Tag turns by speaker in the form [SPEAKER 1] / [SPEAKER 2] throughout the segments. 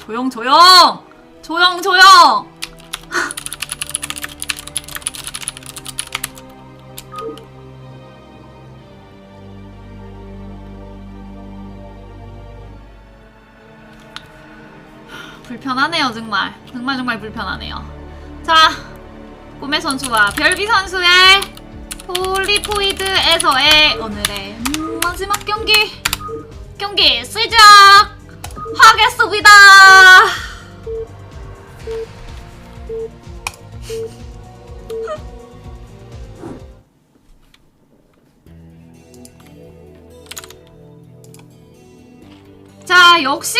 [SPEAKER 1] 조용 조용! 조용 조용! 불편하네요 정말. 정말 정말 불편하네요. 자 꿈의 선수와 별비 선수의 폴리포이드에서의 오늘의 음, 마지막 경기 경기 시작 하겠습니다. 자 역시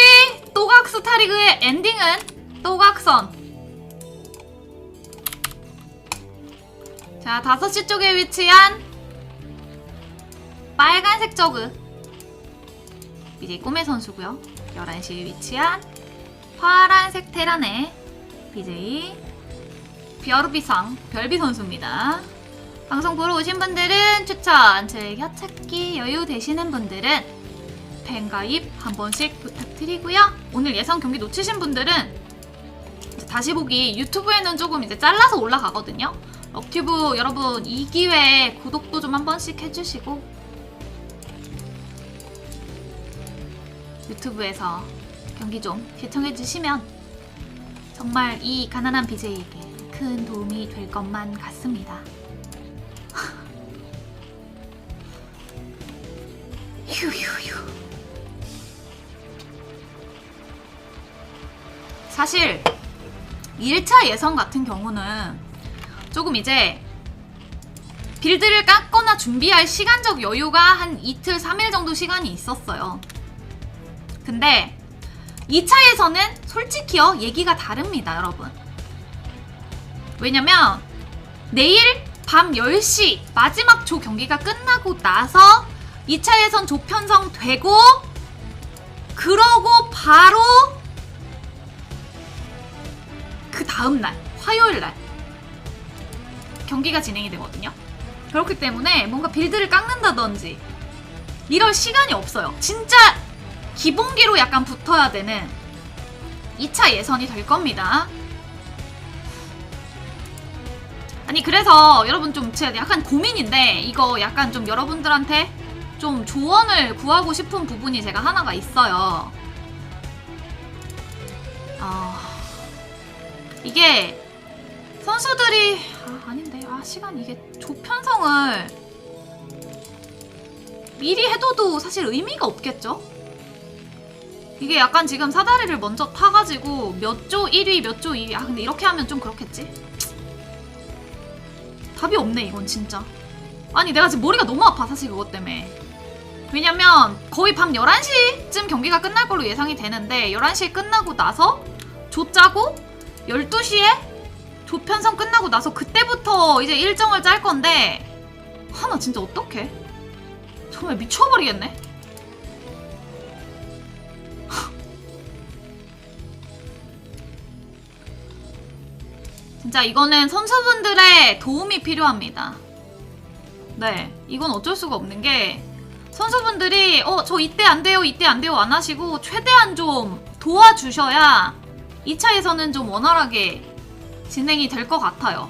[SPEAKER 1] 또각 스타리그의 엔딩은 또각선. 자 5시 쪽에 위치한 빨간색 저그. 이제 꿈의 선수고요 11시에 위치한 파란색 테란의 BJ 벼르비상 별비 선수입니다 방송 보러 오신 분들은 추천 즐겨 찾기 여유 되시는 분들은 팬 가입 한 번씩 부탁드리고요. 오늘 예상 경기 놓치신 분들은 다시 보기 유튜브에는 조금 이제 잘라서 올라가거든요. 럭튜브 여러분 이 기회에 구독도 좀 한 번씩 해주시고 유튜브에서 경기 좀 시청해주시면 정말 이 가난한 BJ에게 큰 도움이 될 것만 같습니다. 휴휴휴. 사실 1차 예선 같은 경우는 조금 이제 빌드를 깎거나 준비할 시간적 여유가 한 이틀, 3일 정도 시간이 있었어요. 근데 2차에서는 솔직히요, 얘기가 다릅니다, 여러분. 왜냐면 내일 밤 10시 마지막 조 경기가 끝나고 나서 2차 예선 조 편성되고 그러고 바로 그 다음 날 화요일 날 경기가 진행이 되거든요. 그렇기 때문에 뭔가 빌드를 깎는다든지 이럴 시간이 없어요. 진짜 기본기로 약간 붙어야 되는 2차 예선이 될 겁니다. 아니 그래서 여러분 좀 제가 약간 고민인데 이거 약간 좀 여러분들한테 좀 조언을 구하고 싶은 부분이 제가 하나가 있어요. 아 이게 선수들이 아, 아닌데 아 시간 이게 조편성을 미리 해둬도 사실 의미가 없겠죠? 이게 약간 지금 사다리를 먼저 타가지고 몇 조 1위 몇 조 2위. 아 근데 이렇게 하면 좀 그렇겠지? 답이 없네 이건 진짜. 아니 내가 지금 머리가 너무 아파 사실 그것 때문에. 왜냐면 거의 밤 11시쯤 경기가 끝날 걸로 예상이 되는데 11시에 끝나고 나서 조 짜고 12시에 조 편성 끝나고 나서 그때부터 이제 일정을 짤 건데 하나 진짜 어떡해? 정말 미쳐버리겠네 진짜 이거는 선수분들의 도움이 필요합니다 네 이건 어쩔 수가 없는 게 선수분들이 어 저 이때 안 돼요 이때 안 돼요 안 하시고 최대한 좀 도와주셔야 2차에서는 좀 원활하게 진행이 될 것 같아요.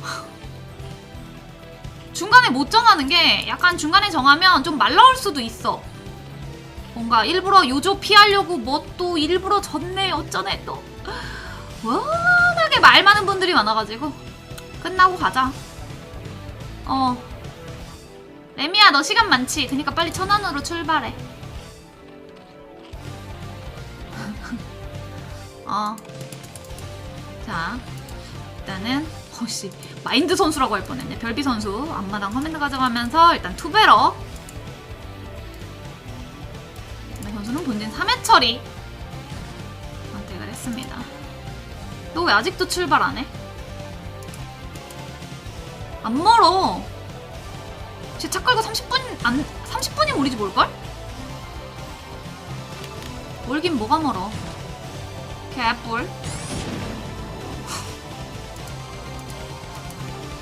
[SPEAKER 1] 중간에 못 정하는 게 약간 중간에 정하면 좀말 나올 수도 있어. 뭔가 일부러 요조 피하려고 뭐 또 일부러 졌네 어쩌네 또 워낙에 말 많은 분들이 많아가지고 끝나고 가자. 어. 레미야 너 시간 많지? 그니까 빨리 천안으로 출발해. 어. 자, 일단은 어씨 마인드 선수라고 할 뻔했네. 별비 선수 앞마당 커맨드 가져가면서 일단 투베러. 이 선수는 본진 3회 처리 왜 아직도 출발 안 해? 안 멀어. 쟤차 끌고 30분 안 30분이면 우리 집 올걸? 멀긴 뭐가 멀어. 개뿔.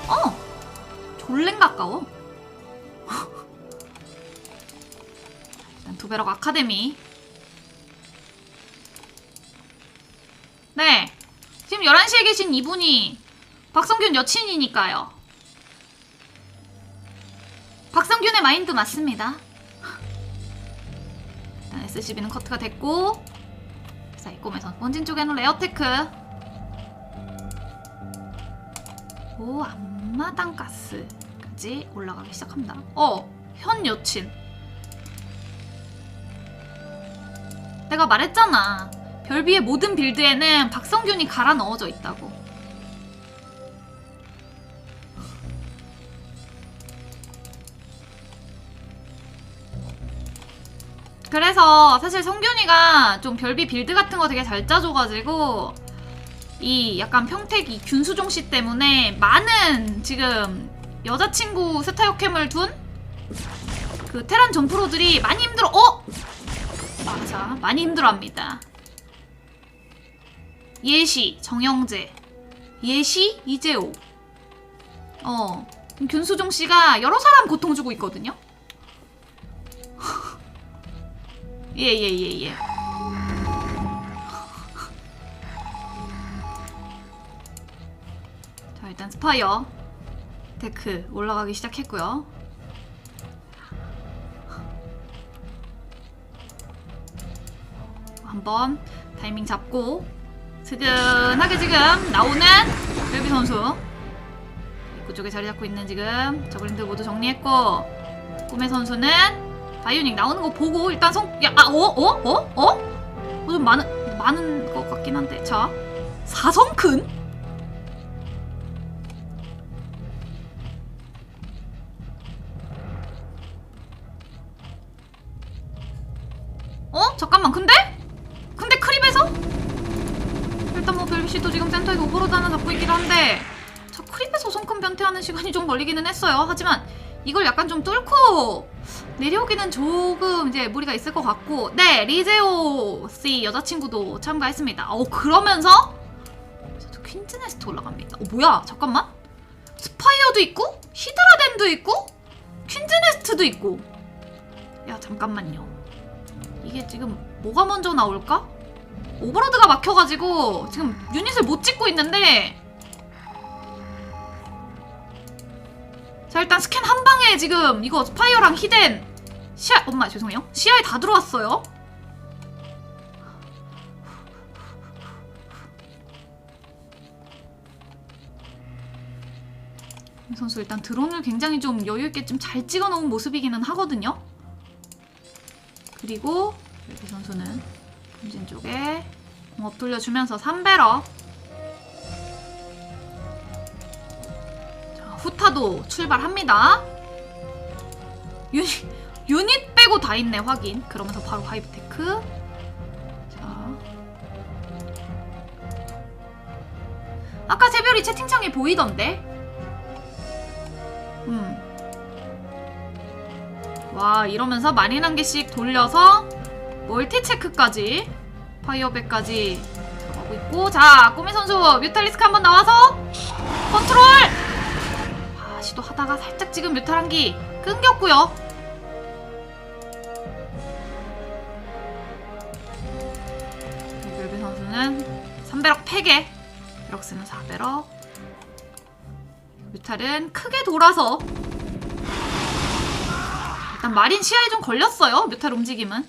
[SPEAKER 1] 어! 졸랭 가까워. 일단 두배럭 아카데미. 네. 지금 11시에 계신 이분이 박성균 여친이니까요. 박성균의 마인드 맞습니다. 일단 SCB는 커트가 됐고 자, 이 꿈에선 원진 쪽에는 레어테크 오, 앞마당 가스까지 올라가기 시작합니다. 어, 현 여친. 내가 말했잖아. 별비의 모든 빌드에는 박성균이 갈아 넣어져 있다고. 그래서 사실 성균이가 좀 별비 빌드 같은 거 되게 잘 짜줘가지고 이 약간 평택 이 균수종 씨 때문에 많은 지금 여자친구 스타요캠을 둔 그 테란 점프로들이 많이 힘들어. 어? 맞아, 많이 힘들어합니다. 예시 정영재, 예시 이재호. 어, 균수종 씨가 여러 사람 고통 주고 있거든요. 예, 예, 예, 예. 자, 일단 스파이어 데크 올라가기 시작했고요. 한번 타이밍 잡고 스근하게 지금 나오는 벨비 선수 입구 쪽에 자리 잡고 있는 지금 저글링들 모두 정리했고 꿈의 선수는 바이오닉 나오는 거 보고 일단 성, 야, 아, 어, 어, 어, 어? 어, 좀 많은, 많은 것 같긴 한데. 자, 사성큰? 이걸 약간 좀 뚫고 내려오기는 조금 이제 무리가 있을 것 같고. 네 리제오 씨 여자친구도 참가했습니다. 어 그러면서 저 퀸즈네스트 올라갑니다. 어 뭐야? 잠깐만. 스파이어도 있고 히드라덴도 있고 퀸즈네스트도 있고. 야 잠깐만요. 이게 지금 뭐가 먼저 나올까? 오버로드가 막혀가지고 지금 유닛을 못 찍고 있는데 자 일단 스캔 한 방에 지금 이거 스파이어랑 히덴 시야 엄마 죄송해요. 시야에 다 들어왔어요. 이 선수 일단 드론을 굉장히 좀 여유 있게 좀 잘 찍어 놓은 모습이기는 하거든요. 그리고 여기 선수는 본진 쪽에 공업 돌려주면서 3배러 후타도 출발합니다. 유닛, 유닛 빼고 다 있네, 확인. 그러면서 바로 하이브테크. 자. 아까 새별이 채팅창에 보이던데? 음. 와, 이러면서 마린 한 개씩 돌려서 멀티 체크까지, 파이어백까지 들어가고 있고. 자, 꼬미 선수 뮤탈리스크 한번 나와서 컨트롤! 시도하다가 살짝 지금 뮤탈한기 끊겼고요. 벨비 선수는 3배럭 패게 베럭스는 4배럭 뮤탈은 크게 돌아서 일단 마린 시야에 좀 걸렸어요 뮤탈 움직임은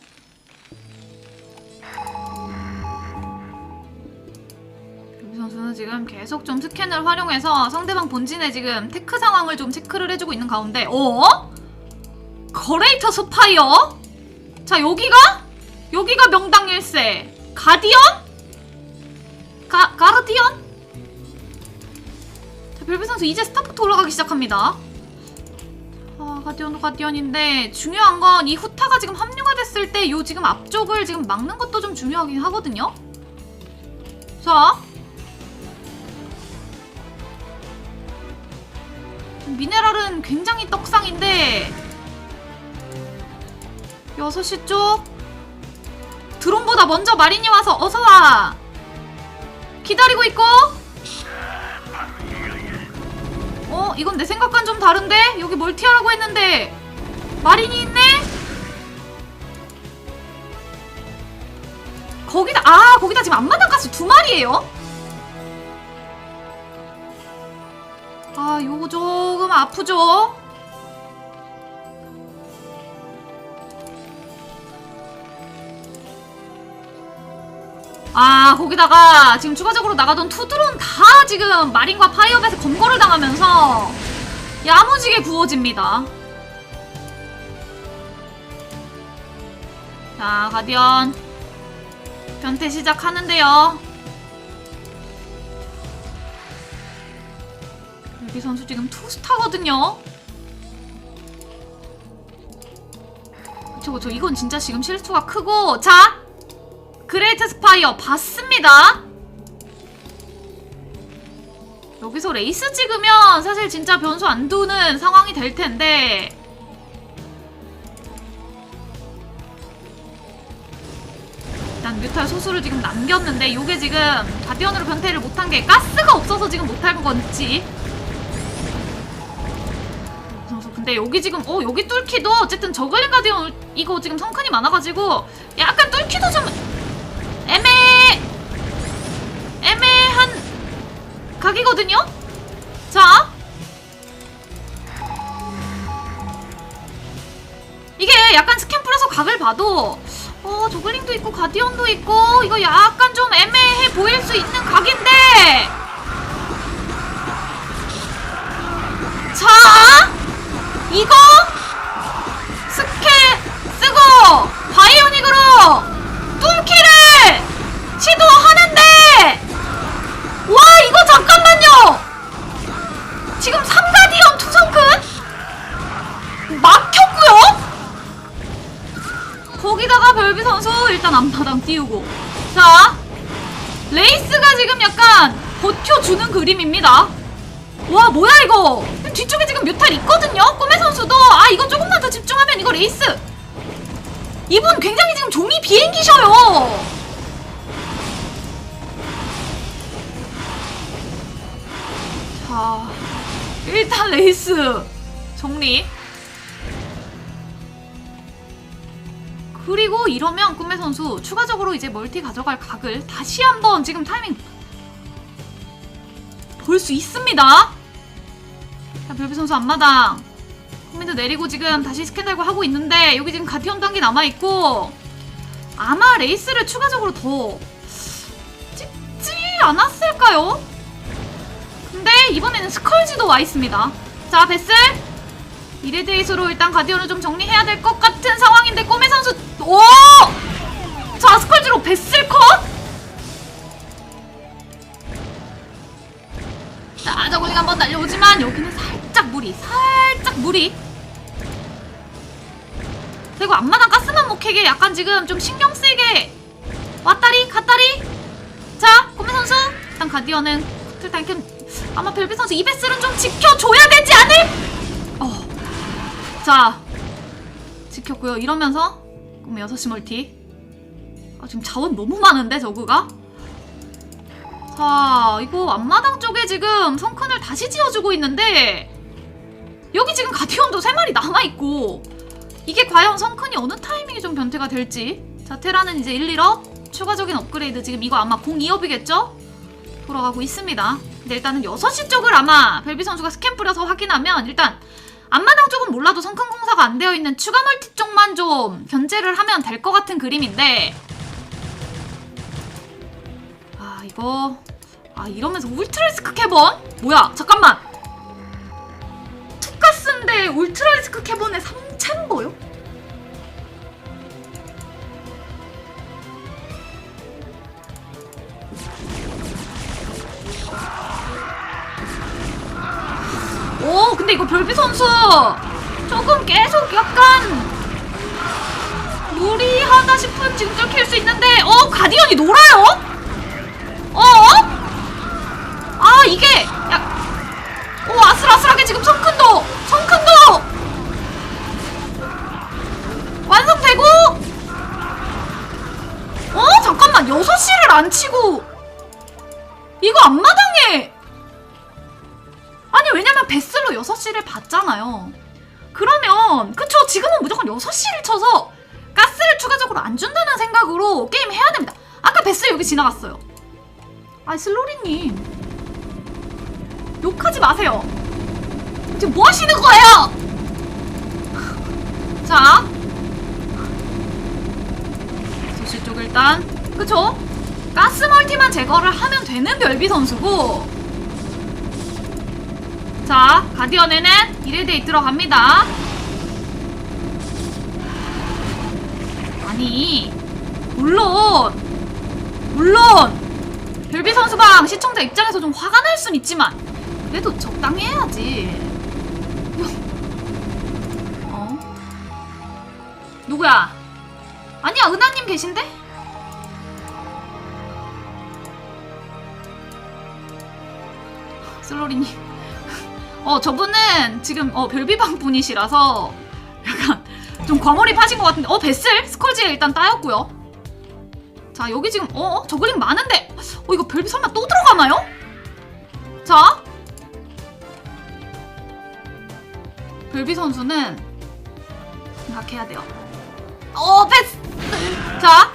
[SPEAKER 1] 선수는 지금 계속 좀 스캔을 활용해서 상대방 본진의 지금 테크 상황을 좀 체크를 해주고 있는 가운데 어? 거레이터 스파이어? 자 여기가? 여기가 명당 일세 가디언? 가, 가르디언? 자 벨비 선수 이제 스타부터 올라가기 시작합니다 아 가디언도 가디언인데 중요한 건 이 후타가 지금 합류가 됐을 때 요 지금 앞쪽을 지금 막는 것도 좀 중요하긴 하거든요 자 미네랄은 굉장히 떡상인데 6시 쪽 드론보다 먼저 마린이 와서 어서와. 기다리고 있고. 어 이건 내 생각과는 좀 다른데? 여기 멀티하라고 했는데. 마린이 있네? 거기다 아 거기다 지금 앞마당 가스 두 마리예요? 아 요거 조금 아프죠? 아 거기다가 지금 추가적으로 나가던 투드론 다 지금 마린과 파이어벳에 검거를 당하면서 야무지게 구워집니다. 자 가디언 변태 시작하는데요. 여기 선수 지금 투스타거든요. 그쵸 그쵸 이건 진짜 지금 실수가 크고 자 그레이트 스파이어 봤습니다. 여기서 레이스 찍으면 사실 진짜 변수 안 두는 상황이 될 텐데 일단 뮤탈 소수를 지금 남겼는데 이게 지금 가디언으로 변태를 못한 게 가스가 없어서 지금 못한 건지 근데 여기 지금 어 여기 뚫기도 어쨌든 저글링 가디언 이거 지금 성큰이 많아가지고 약간 뚫기도 좀 애매 애매한 각이거든요. 자. 이게 약간 스캔 뿌려서 각을 봐도 어 조글링도 있고 가디언도 있고 이거 약간 좀 애매해 보일 수 있는 각인데. 자 이거? 스캔 쓰고! 바이오닉으로 뚫기를 시도하는데! 와 이거 잠깐만요! 지금 3가디언 투성큰 막혔고요? 거기다가 별비 선수 일단 앞마당 띄우고. 자 레이스가 지금 약간 버텨주는 그림입니다. 와 뭐야 이거 뒤쪽에 지금 뮤탈 있거든요? 꿈의 선수도. 아 이거 조금만 더 집중하면 이거 레이스. 이분 굉장히 지금 종이 비행기셔요. 자 일단 레이스. 정리. 그리고 이러면 꿈의 선수 추가적으로 이제 멀티 가져갈 각을 다시 한번 지금 타이밍 볼 수 있습니다. 자, 별비 선수 앞마당 코멘트 내리고 지금 다시 스캔 달고 하고 있는데 여기 지금 가디언 단계 남아 있고 아마 레이스를 추가적으로 더 찍지 않았을까요? 근데 이번에는 스컬지도 와 있습니다. 자, 베슬 이레드에이스로 일단 가디언을 좀 정리해야 될 것 같은 상황인데 꼬메 선수 오! 자 스컬지로 베슬 컷? 자 저글링 한번 날려오지만 여기는 살짝 무리 살짝 무리 그리고 앞마당 가스만 목해게 약간 지금 좀 신경 쓰이게. 왔다리 갔다리. 자 꼬메 선수. 일단 가디언은 틀탄큼 아마 벨비 선수 이 베슬은 좀 지켜줘야 되지 않을? 어. 자 지켰고요. 이러면서 그럼 6시 멀티. 아 지금 자원 너무 많은데 저그가? 자 이거 앞마당 쪽에 지금 성큰을 다시 지어주고 있는데 여기 지금 가디언도 3마리 남아있고 이게 과연 성큰이 어느 타이밍에 좀 변태가 될지. 자 테라는 이제 1, 1업 추가적인 업그레이드 지금 이거 아마 0, 2업이겠죠? 돌아가고 있습니다. 근데 일단은 6시 쪽을 아마 벨비 선수가 스캔 뿌려서 확인하면 일단 앞마당 쪽은 몰라도 성큰 공사가 안 되어 있는 추가 멀티 쪽만 좀 견제를 하면 될 것 같은 그림인데. 아 이거. 아 이러면서 울트라리스크 캐번? 뭐야 잠깐만 투카스인데 울트라리스크 캐번에 3챔버요? 오 근데 이거 별비 선수 조금 계속 약간 무리하다 싶은 지금 뚫힐 수 있는데 어 가디언이 놀아요? 어? 아 이게 야 오 아슬아슬하게 지금 성큰 잠깐만 6시를 안 치고 이거 앞마당에 아니 왜냐면 베슬로 6시를 봤잖아요. 그러면 그쵸 지금은 무조건 6시를 쳐서 가스를 추가적으로 안 준다는 생각으로 게임 해야 됩니다. 아까 베스 여기 지나갔어요. 아 슬로리님 욕하지 마세요. 지금 뭐 하시는 거예요? 자 소실 쪽 일단 그쵸? 가스 멀티만 제거를 하면 되는 별비 선수고 자 가디언에는 이레데이 들어갑니다 아니 물론 물론 별비 선수방 시청자 입장에서 좀 화가 날 순 있지만 그래도 적당히 해야지 어? 누구야? 아니야 은하님 계신데? 슬로리님. 어 저분은 지금 어 별비방 분이시라서 약간 좀 과몰입하신 것 같은데. 어 베슬 스컬지 일단 따였고요. 자 여기 지금 어 저글링 많은데. 어 이거 별비 설마 또 들어가나요? 자. 별비 선수는 생각해야 돼요. 어 베스 자.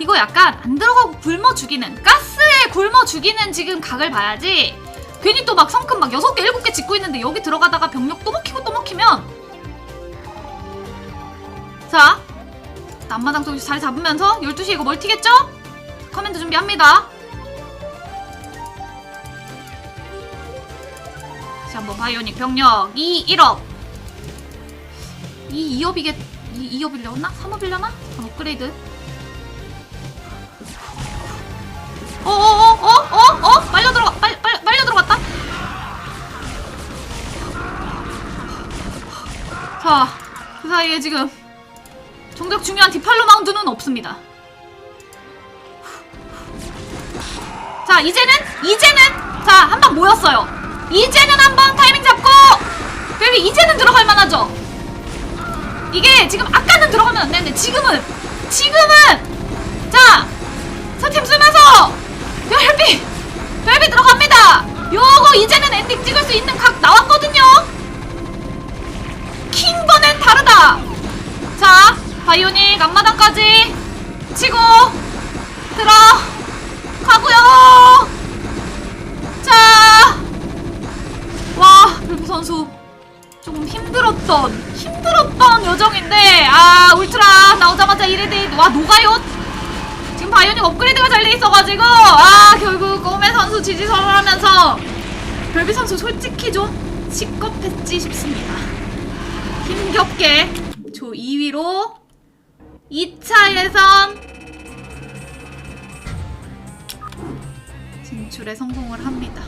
[SPEAKER 1] 이거 약간 안 들어가고 굶어 죽이는 가스에 굶어 죽이는 지금 각을 봐야지 괜히 또 막 성큼 막 6개 7개 짓고 있는데 여기 들어가다가 병력 또 먹히고 또 먹히면 자 앞마당 쪽 자리 잡으면서 12시에 이거 멀티겠죠? 커맨드 준비합니다 다시 한번 바이오닉 병력 2 1업 2 2업이겠 2, 2업이려나? 3업이려나? 업그레이드 어어어어어어 자 그 사이에 지금 정작 중요한 디팔로 마운드는 없습니다. 자 이제는 이제는 자 한 방 모였어요. 이제는 한번 타이밍 잡고 그리고 이제는 들어갈 만하죠? 이게 지금 아까는 들어가면 안 되는데 지금은 지금은! 자 서팀 쓰면서 별비 별비 들어갑니다! 요거 이제는 엔딩 찍을 수 있는 각 나왔거든요 바이오닉 앞마당까지 치고 들어가고요. 자와 별비 선수 조금 힘들었던 힘들었던 여정인데 아 울트라 나오자마자 이레데이 와 녹아요. 지금 바이오닉 업그레이드가 잘 돼 있어가지고 아 결국 꼬메 선수 지지선을 하면서 별비 선수 솔직히 좀 시겁했지 싶습니다. 힘겹게 조 2위로 2차 예선. 진출에 성공을 합니다